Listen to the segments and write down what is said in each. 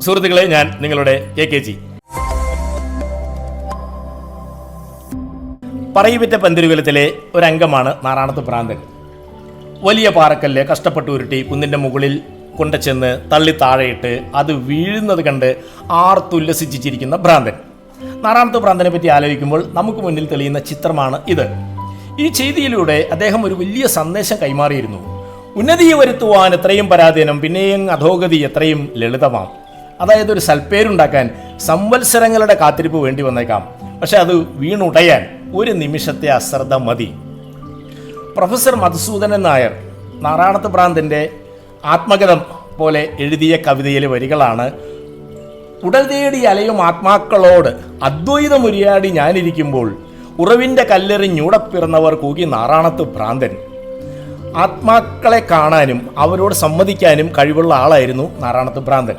സുഹൃത്തുക്കളെ ഞാൻ നിങ്ങളുടെ കെ കെ ജി. പറയുവിറ്റ പന്തിരുകുലത്തിലെ ഒരംഗമാണ് നാറാണത്ത് പ്രാന്തൻ. വലിയ പാറക്കല്ല് കഷ്ടപ്പെട്ട് ഉരുട്ടി കുന്നിന്റെ മുകളിൽ കൊണ്ടുചെന്ന് തള്ളി താഴെയിട്ട് അത് വീഴുന്നത് കണ്ട് ആർത്തുല്ലസിച്ചിരിക്കുന്ന ഭ്രാന്തൻ. നാറാണത്ത് ഭ്രാന്തനെ പറ്റി ആലോചിക്കുമ്പോൾ നമുക്ക് മുന്നിൽ തെളിയുന്ന ചിത്രമാണ് ഇത്. ഈ ചെയ്തിയിലൂടെ അദ്ദേഹം ഒരു വലിയ സന്ദേശം കൈമാറിയിരുന്നു. ഉന്നതിയെ വരുത്തുവാൻ എത്രയും പരാധീനം പിന്നെയും അധോഗതി എത്രയും ലളിതമാം. അതായത് ഒരു സൽപ്പേരുണ്ടാക്കാൻ സംവത്സരങ്ങളുടെ കാത്തിരിപ്പ് വേണ്ടി വന്നേക്കാം. പക്ഷെ അത് വീണുടയാൻ ഒരു നിമിഷത്തെ അശ്രദ്ധ മതി. പ്രൊഫസർ മധുസൂദനൻ നായർ നാറാണത്ത് പ്രാന്തിന്റെ ആത്മഗതം പോലെ എഴുതിയ കവിതയിലെ വരികളാണ്. ഉടൽ തേടി അലയും ആത്മാക്കളോട് അദ്വൈതമുരിയാടി ഞാനിരിക്കുമ്പോൾ ഉറവിന്റെ കല്ലെറിഞ്ഞൂടപ്പിറന്നവർ കൂകി നാറാണത്ത് ഭ്രാന്തൻ ആത്മാക്കളെ കാണാനും അവരോട് സമ്മതിക്കാനും കഴിവുള്ള ആളായിരുന്നു നാറാണത്ത് ഭ്രാന്തൻ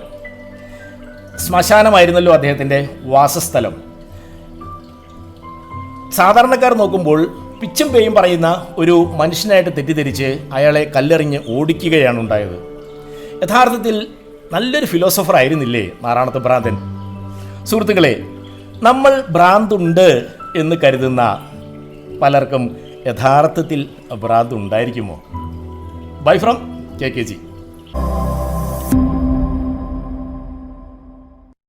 ശ്മശാനമായിരുന്നല്ലോ അദ്ദേഹത്തിന്റെ വാസസ്ഥലം. സാധാരണക്കാർ നോക്കുമ്പോൾ പിച്ചും പേയും പറയുന്ന ഒരു മനുഷ്യനായിട്ട് തെറ്റിദ്ധരിച്ച് അയാളെ കല്ലെറിഞ്ഞ് ഓടിക്കുകയാണ് ഉണ്ടായത്. യഥാർത്ഥത്തിൽ നല്ലൊരു ഫിലോസഫർ ആയിരുന്നില്ലേ നാരായണത്ത് ഭ്രാന്തൻ? സുഹൃത്തുക്കളെ നമ്മൾ ഭ്രാന്തുണ്ട് എന്ന് കരുതുന്ന പലർക്കും യഥാർത്ഥത്തിൽ ഭ്രാന്ത് ഉണ്ടായിരിക്കുമോ bye from K K G